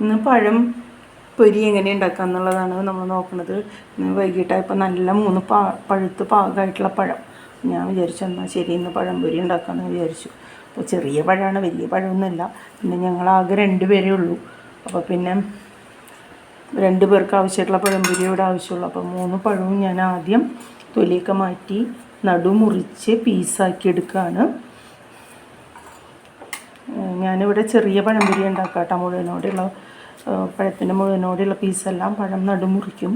ഇന്ന് പഴം പൊരി എങ്ങനെ ഉണ്ടാക്കുക എന്നുള്ളതാണ് നമ്മൾ നോക്കുന്നത് ഇന്ന് വൈകിട്ടായപ്പോൾ നല്ല മൂന്ന് പാ പഴുത്ത് പാകമായിട്ടുള്ള പഴം. ഞാൻ വിചാരിച്ചു എന്നാൽ ശരി ഇന്ന് പഴം പൊരി ഉണ്ടാക്കാമെന്ന് വിചാരിച്ചു. അപ്പോൾ ചെറിയ പഴമാണ് വലിയ പഴമൊന്നുമല്ല. പിന്നെ ഞങ്ങളാകെ രണ്ട് പേരേ ഉള്ളൂ. അപ്പോൾ പിന്നെ രണ്ട് പേർക്ക് ആവശ്യമായിട്ടുള്ള പഴംപൊരി ഇവിടെ ആവശ്യമുള്ളൂ. അപ്പോൾ മൂന്ന് പഴവും ഞാൻ ആദ്യം തൊലിയൊക്കെ മാറ്റി നടു മുറിച്ച് പീസാക്കി എടുക്കുകയാണ് ഞാനിവിടെ ചെറിയ പഴംപൊരി ഉണ്ടാക്കാട്ടോ മുഴുവനോടെയുള്ള പഴത്തിന്റെ മുഴുവനോടെയുള്ള പീസെല്ലാം പഴം നടുമുറിക്കും.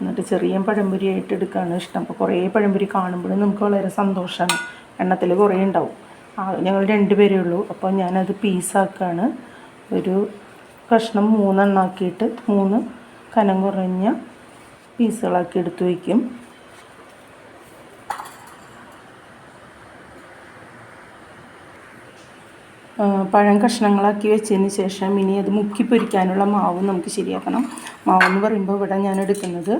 എന്നിട്ട് ചെറിയ പഴംപൊരി ആയിട്ട് എടുക്കുകയാണ് ഇഷ്ടം. അപ്പോൾ കുറേ പഴംപൊരി കാണുമ്പോഴും നമുക്ക് വളരെ സന്തോഷമാണ് എണ്ണത്തിൽ കുറേ ഉണ്ടാവും. ഞങ്ങൾ രണ്ട് പേരേ ഉള്ളൂ. അപ്പോൾ ഞാനത് പീസാക്കുകയാണ് ഒരു കഷ്ണം മൂന്നെണ്ണാക്കിയിട്ട് മൂന്ന് കനം കുറഞ്ഞ പീസുകളാക്കി എടുത്തു വയ്ക്കും. പഴം കഷ്ണങ്ങളാക്കി വെച്ചതിന് ശേഷം ഇനി അത് മുക്കി പൊരിക്കാനുള്ള മാവ് നമുക്ക് ശരിയാക്കണം. മാവ് എന്ന് പറയുമ്പോൾ ഇവിടെ ഞാൻ എടുക്കുന്നത്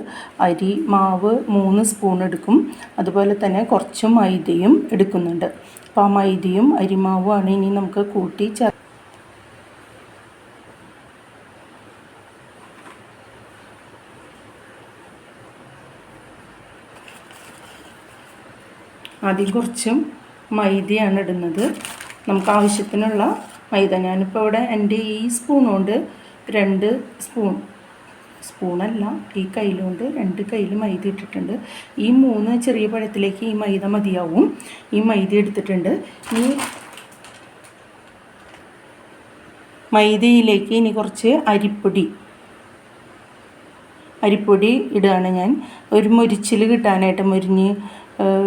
അരി മാവ് മൂന്ന് സ്പൂൺ എടുക്കും. അതുപോലെ തന്നെ കുറച്ച് മൈദയും എടുക്കുന്നുണ്ട്. അപ്പോൾ ആ മൈദയും അരിമാവുമാണ് ഇനി നമുക്ക് കൂട്ടി ചേർ ആദ്യം കുറച്ചും മൈദയാണ് ഇടുന്നത്. നമുക്ക് ആവശ്യത്തിനുള്ള മൈദ. ഞാനിപ്പോൾ ഇവിടെ എന്റെ ഈ സ്പൂൺ കൊണ്ട് രണ്ട് സ്പൂൺ സ്പൂണല്ല ഈ കയ്യിലുകൊണ്ട് രണ്ട് കയ്യിൽ മൈദ ഇട്ടിട്ടുണ്ട്. ഈ മൂന്ന് ചെറിയ പഴത്തിലേക്ക് ഈ മൈദ മതിയാവും. ഈ മൈദ എടുത്തിട്ടുണ്ട്. ഈ മൈദയിലേക്ക് ഇനി കുറച്ച് അരിപ്പൊടി. അരിപ്പൊടി ഇടുകയാണ് ഞാൻ. ഒരു മുരിച്ചിൽ കിട്ടാനായിട്ട് മുരിഞ്ഞ്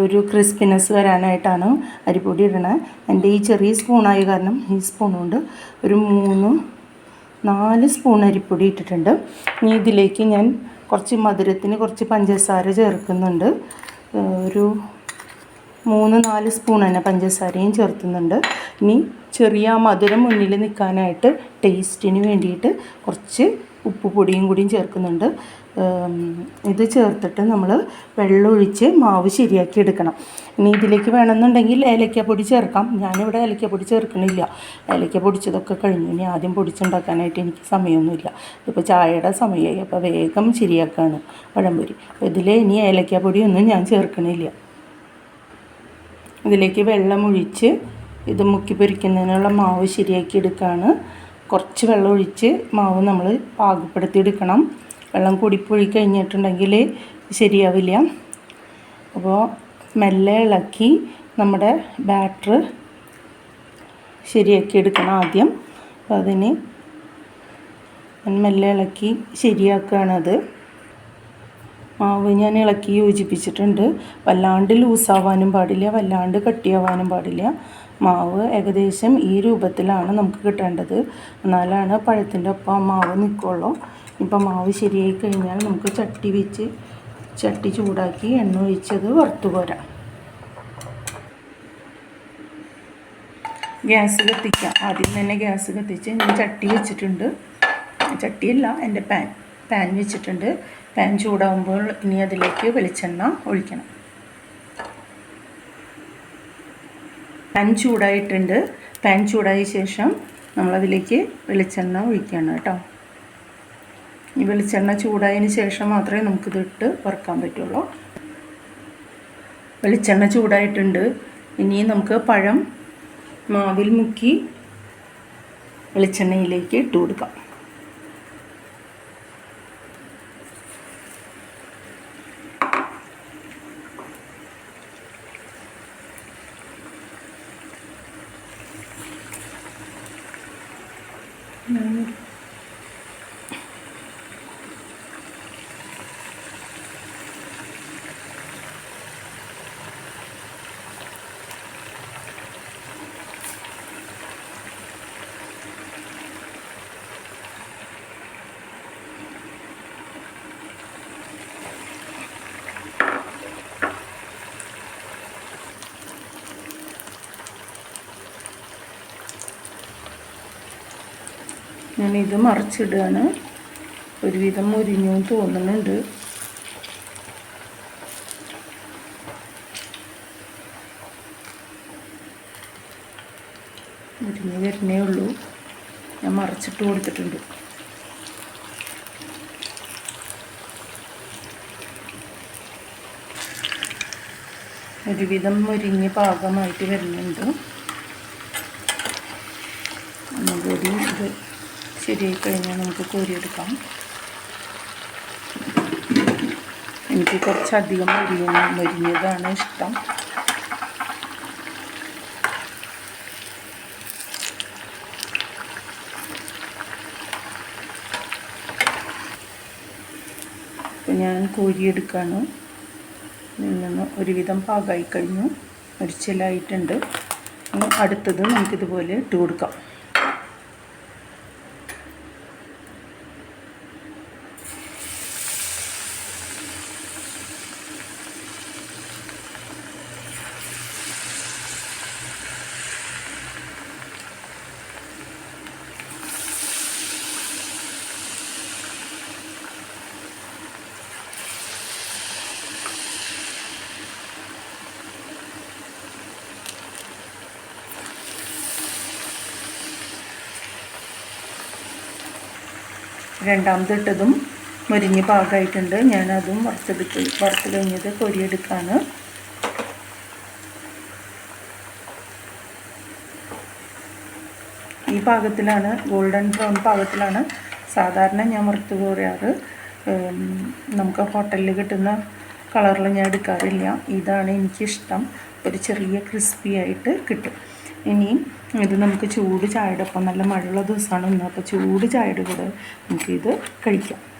ഒരു ക്രിസ്പിനെസ് വരാനായിട്ടാണ് അരിപ്പൊടി ഇടണത് എന്റെ ഈ ചെറിയ സ്പൂണായ കാരണം ഈ സ്പൂൺ കൊണ്ട് ഒരു മൂന്ന് നാല് സ്പൂൺ അരിപ്പൊടി ഇട്ടിട്ടുണ്ട്. ഇനി ഇതിലേക്ക് ഞാൻ കുറച്ച് മധുരത്തിന് കുറച്ച് പഞ്ചസാര ചേർക്കുന്നുണ്ട്. ഒരു മൂന്ന് നാല് സ്പൂൺ തന്നെ പഞ്ചസാരയും ചേർത്തുന്നുണ്ട് ഇനി ചെറിയ മധുരം മുന്നിൽ നിൽക്കാനായിട്ട് ടേസ്റ്റിന് വേണ്ടിയിട്ട് കുറച്ച് ഉപ്പ് പൊടിയും കൂടിയും ചേർക്കുന്നുണ്ട്. ഇത് ചേർത്തിട്ട് നമ്മൾ വെള്ളമൊഴിച്ച് മാവ് ശരിയാക്കി എടുക്കണം. ഇനി ഇതിലേക്ക് വേണമെന്നുണ്ടെങ്കിൽ ഏലക്കപ്പൊടി ചേർക്കാം. ഞാനിവിടെ ഏലക്കപ്പൊടി ചേർക്കണില്ല. ഏലക്ക പൊടിച്ചതൊക്കെ കഴിഞ്ഞു. ഇനി ആദ്യം പൊടിച്ചുണ്ടാക്കാനായിട്ട് എനിക്ക് സമയമൊന്നുമില്ല. ഇപ്പോൾ ചായയുടെ സമയമായി. അപ്പോൾ വേഗം ശരിയാക്കുകയാണ് പഴംപൊരി. അപ്പോൾ ഇതിൽ ഇനി ഏലക്കപ്പൊടിയൊന്നും ഞാൻ ചേർക്കണില്ല. ഇതിലേക്ക് വെള്ളം ഒഴിച്ച് ഇത് മുക്കി പൊരിക്കുന്നതിനുള്ള മാവ് ശരിയാക്കി എടുക്കുകയാണ് കുറച്ച് വെള്ളം ഒഴിച്ച് മാവ് നമ്മൾ പാകപ്പെടുത്തി എടുക്കണം വെള്ളം കൂടിപ്പോയി കഴിഞ്ഞിട്ടുണ്ടെങ്കിൽ ശരിയാവില്ല. അപ്പോൾ മെല്ലെ ഇളക്കി നമ്മുടെ ബാറ്റർ ശരിയാക്കി എടുക്കണം ആദ്യം. അപ്പോൾ അതിന് മെല്ലെ ഇളക്കി ശരിയാക്കുകയാണത്. മാവ് ഞാൻ ഇളക്കി യോജിപ്പിച്ചിട്ടുണ്ട്. വല്ലാണ്ട് ലൂസാവാനും പാടില്ല വല്ലാണ്ട് കട്ടിയാവാനും പാടില്ല. മാവ് ഏകദേശം ഈ രൂപത്തിലാണ് നമുക്ക് കിട്ടേണ്ടത്. എന്നാലാണ് പഴത്തിന്റെ ഒപ്പം മാവ് നിൽക്കുള്ളൂ ഇപ്പം മാവ് ശരിയായി കഴിഞ്ഞാൽ നമുക്ക് ചട്ടി വെച്ച് ചട്ടി ചൂടാക്കി എണ്ണ ഒഴിച്ചത് വറുത്തു പോരാം ഗ്യാസ് കത്തിക്കാം. ആദ്യം തന്നെ ഗ്യാസ് കത്തിച്ച് ഞാൻ ചട്ടി വെച്ചിട്ടുണ്ട്. ചട്ടിയല്ല എന്റെ പാൻ. പാൻ വെച്ചിട്ടുണ്ട്. പാൻ ചൂടാകുമ്പോൾ ഇനി അതിലേക്ക് വെളിച്ചെണ്ണ ഒഴിക്കണം. പാൻ ചൂടായിട്ടുണ്ട്. പാൻ ചൂടായ ശേഷം നമ്മളതിലേക്ക് വെളിച്ചെണ്ണ ഒഴിക്കണം കേട്ടോ. ഈ വെളിച്ചെണ്ണ ചൂടായതിന് ശേഷം മാത്രമേ നമുക്കിതിട്ട് വറുക്കാൻ പറ്റുള്ളൂ. വെളിച്ചെണ്ണ ചൂടായിട്ടുണ്ട്. ഇനി നമുക്ക് പഴം മാവിൽ മുക്കി വെളിച്ചെണ്ണയിലേക്ക് ഇട്ട് കൊടുക്കാം. No. ഞാൻ ഇത് മറിച്ചിടുകയാണ് ഒരുവിധം മുരിഞ്ഞു തോന്നുന്നുണ്ട്. മുരിഞ്ഞ് വരുന്നേ ഉള്ളൂ. ഞാൻ മറിച്ചിട്ട് കൊടുത്തിട്ടുണ്ട്. ഒരുവിധം മുരിഞ്ഞ് പാകമായിട്ട് വരുന്നുണ്ട്. ഒന്നുകൂടി ഇത് ശരിയായി കഴിഞ്ഞാൽ നമുക്ക് കോരിയെടുക്കാം. എനിക്ക് കുറച്ചധികം മുരിഞ്ഞ മരിഞ്ഞതാണ് ഇഷ്ടം. ഞാൻ കോരിയെടുക്കാണ്. നിന്ന് ഒരുവിധം പാകമായി കഴിഞ്ഞു. ഒരിച്ചിലായിട്ടുണ്ട് ഇനി അടുത്തത് നമുക്കിതുപോലെ ഇട്ട് കൊടുക്കാം. രണ്ടാമത് ഇട്ടതും മുരിഞ്ഞ് പാകമായിട്ടുണ്ട് ഞാനതും വറുത്തെടുത്ത് വറുത്ത് കഴിഞ്ഞത് കൊരിയെടുക്കാണ്. ഈ പാകത്തിലാണ് ഗോൾഡൻ ബ്രൗൺ പാകത്തിലാണ്. സാധാരണ ഞാൻ വറുത്ത് കോരാറ്. നമുക്ക് ഹോട്ടലിൽ കിട്ടുന്ന കളറിൽ ഞാൻ എടുക്കാറില്ല. ഇതാണ് എനിക്കിഷ്ടം. ഒരു ചെറിയ ക്രിസ്പി ആയിട്ട് കിട്ടും. ഇനിയും ഇത് നമുക്ക് ചൂട് ചായയുടെ ഒപ്പം നല്ല മഴയുള്ള ദിവസമാണ് ഇന്ന്. അപ്പോൾ ചൂട് ചായയുടെ കൂടെ നമുക്കിത് കഴിക്കാം.